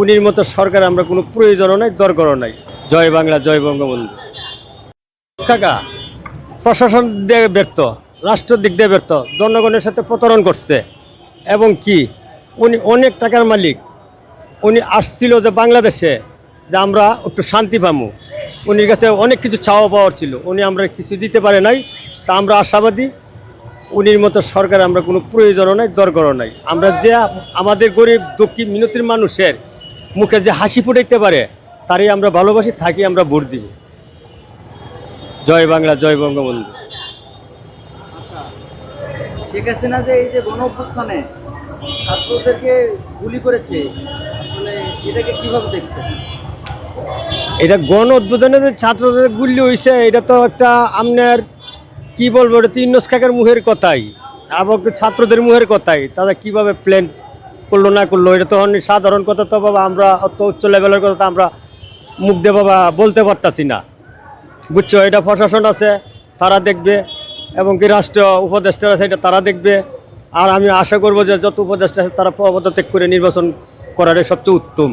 উনির মতো সরকার আমরা কোনো প্রয়োজনও নাই, দরকারও নাই। জয় বাংলা, জয় বঙ্গবন্ধু। কাকা, প্রশাসন দিয়ে ব্যর্থ রাষ্ট্রের দিক দিয়ে ব্যর্থ, জনগণের সাথে প্রতারণ করছে। এবং কি, উনি অনেক টাকার মালিক। উনি আসছিল যে বাংলাদেশে, যে আমরা একটু শান্তি পামু। উনির কাছে অনেক কিছু চাওয়া পাওয়ার ছিল। উনি আমরা কিছু দিতে পারে নাই, তা আমরা আশাবাদী। উনির মতো সরকার আমরা কোনো প্রয়োজনও নাই, দরকারও নাই। আমরা যে আমাদের গরিব দক্ষিণ মিনতির মানুষের মুখে যে হাসি ফুটাইতে পারে তারই আমরা ভালোবাসি থাকি আমরা ভোট দিব। জয় বাংলা জয় বঙ্গবন্ধু। শেখ হাসিনা যে এই যে গণ অভ্যুত্থানে ছাত্রদেরকে গুলি করেছে এটাকে কীভাবে দেখছেন? এটা গণ উদ্বোধনে যে ছাত্রদের গুলি হয়েছে এটা তো একটা আপনার কি বলব এটা তো ইন্নস মুখের কথাই আবার ছাত্রদের মুখের কথাই তারা কীভাবে প্ল্যান করল, না করল, এটা তো সাধারণ কথা, তো বাবা আমরা অত উচ্চ লেভেলের কথা তো আমরা মুখ দিয়ে বাবা বলতে পারতাছি না। বুঝছ? এটা প্রশাসন আছে, তারা দেখবে, এবং কি রাষ্ট্র উপদেষ্টা আছে, এটা তারা দেখবে। আর আমি আশা করব যে যত উপদেষ্টা আছে, তারা পদত্যাগ করে নির্বাচন করার সবচেয়ে উত্তম।